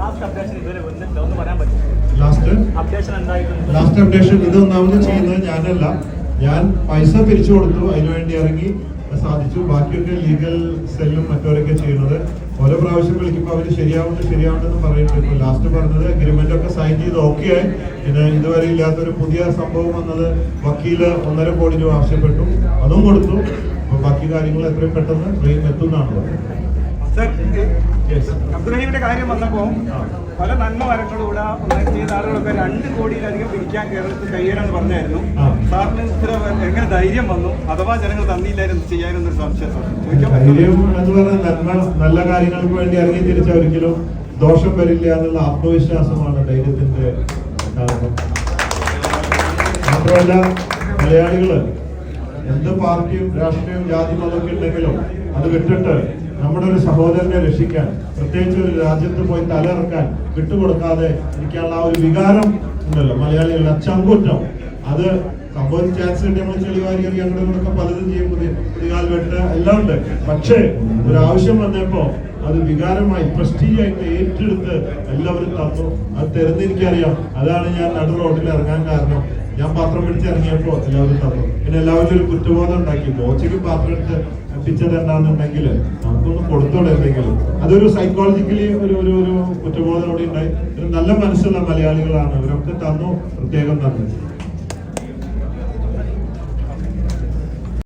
Last last updation എന്തായിട്ടുണ്ട്? Last updation ഇത് ഒന്നാമത് ചെയ്യുന്നത് ഞാനല്ല. ഞാൻ പൈസ പിരിച്ചു കൊടുത്തു. അതിനുവേണ്ടി ഇറങ്ങി സാധിച്ചു. ബാക്കിയൊക്കെ ലീഗൽ സെല്ലും മറ്റവരൊക്കെ ചെയ്യുന്നത്. ഓരോ പ്രാവശ്യം വിളിക്കുമ്പോൾ അവർ ശരിയാവുന്നു ശരിയാവുന്നു പറയുന്നുണ്ട് ഇപ്പോൾ ലാസ്റ്റ് പറഞ്ഞത് അഗ്രിമെന്റ് ഒക്കെ സൈൻ ചെയ്ത് ഓക്കെ ആയി. പിന്നെ ഇതുവരെ ഇല്ലാത്തൊരു പുതിയ സംഭവം വന്നത് വക്കീൽ ഒന്നര കോടി രൂപ ആവശ്യപ്പെട്ടു. അതും കൊടുത്തു. അപ്പൊ ബാക്കി കാര്യങ്ങൾ എത്രയും പെട്ടെന്ന് ക്ലെയിം എത്തുന്നതാണ് പറഞ്ഞത്. അബ്ദുറഹീമിന്റെ കാര്യം വന്നപ്പോൾ പല നന്മ ഒന്നും ചെയ്ത ആളുകളൊക്കെ രണ്ട് കോടിയിലധികം പിരിക്കാൻ കേരളത്തിൽ കഴിയണമെന്ന് പറഞ്ഞായിരുന്നു. സാറിന് ഇത്ര എങ്ങനെ ധൈര്യം വന്നു? അഥവാ ജനങ്ങൾ തന്നിയില്ലായിരുന്നു ചെയ്യാനൊന്നൊരു സംശയം. നല്ല കാര്യങ്ങൾക്ക് വേണ്ടി ഇറങ്ങി തിരിച്ച ഒരിക്കലും ദോഷം വരില്ല എന്നുള്ള ആത്മവിശ്വാസമാണ് ധൈര്യത്തിന്റെ കാരണം മാത്രമല്ല മലയാളികൾ എന്ത് പാർട്ടിയും രാഷ്ട്രീയവും ജാതി മതമൊക്കെ ഉണ്ടെങ്കിലും അത് വിട്ടിട്ട് നമ്മുടെ ഒരു സഹോദരനെ രക്ഷിക്കാൻ പ്രത്യേകിച്ച് ഒരു രാജ്യത്ത് പോയി തലയിറക്കാൻ വിട്ടുകൊടുക്കാതെ ഇരിക്കാനുള്ള ആ ഒരു വികാരം ഉണ്ടല്ലോ. മലയാളികളുടെ അച്ചങ്കുറ്റം. അത് സംഭവിച്ച ചാൻസ് കിട്ടി നമ്മൾ ചെളിവാരി അങ്ങനെ പലതും ചെയ്യും. പുതിയ പുതിയ വെട്ട് എല്ലാം ഉണ്ട്. പക്ഷേ ഒരു ആവശ്യം വന്നപ്പോ അത് വികാരമായി പ്രസ്റ്റീജായിട്ട് ഏറ്റെടുത്ത് എല്ലാവരും തന്നു. അത് തരുന്ന എനിക്കറിയാം. അതാണ് ഞാൻ നടു റോഡിൽ ഇറങ്ങാൻ കാരണം. ഞാൻ പാത്രം പിടിച്ച് ഇറങ്ങിയപ്പോൾ എല്ലാവരും തന്നു. പിന്നെ എല്ലാവരും ഒരു കുറ്റബോധം ഉണ്ടാക്കി. ബോച്ചയ്ക്ക് പാത്രം എടുത്ത് എത്തിച്ചതെന്താന്നുണ്ടെങ്കിൽ നമുക്കൊന്ന് കൊടുത്തോടെ എന്തെങ്കിലും. അതൊരു സൈക്കോളജിക്കലി ഒരു ഒരു ഒരു കുറ്റബോധം കൂടി ഉണ്ടായി. ഒരു നല്ല മനസ്സുള്ള മലയാളികളാണ്. അവരൊക്കെ തന്നു പ്രത്യേകം തന്നു.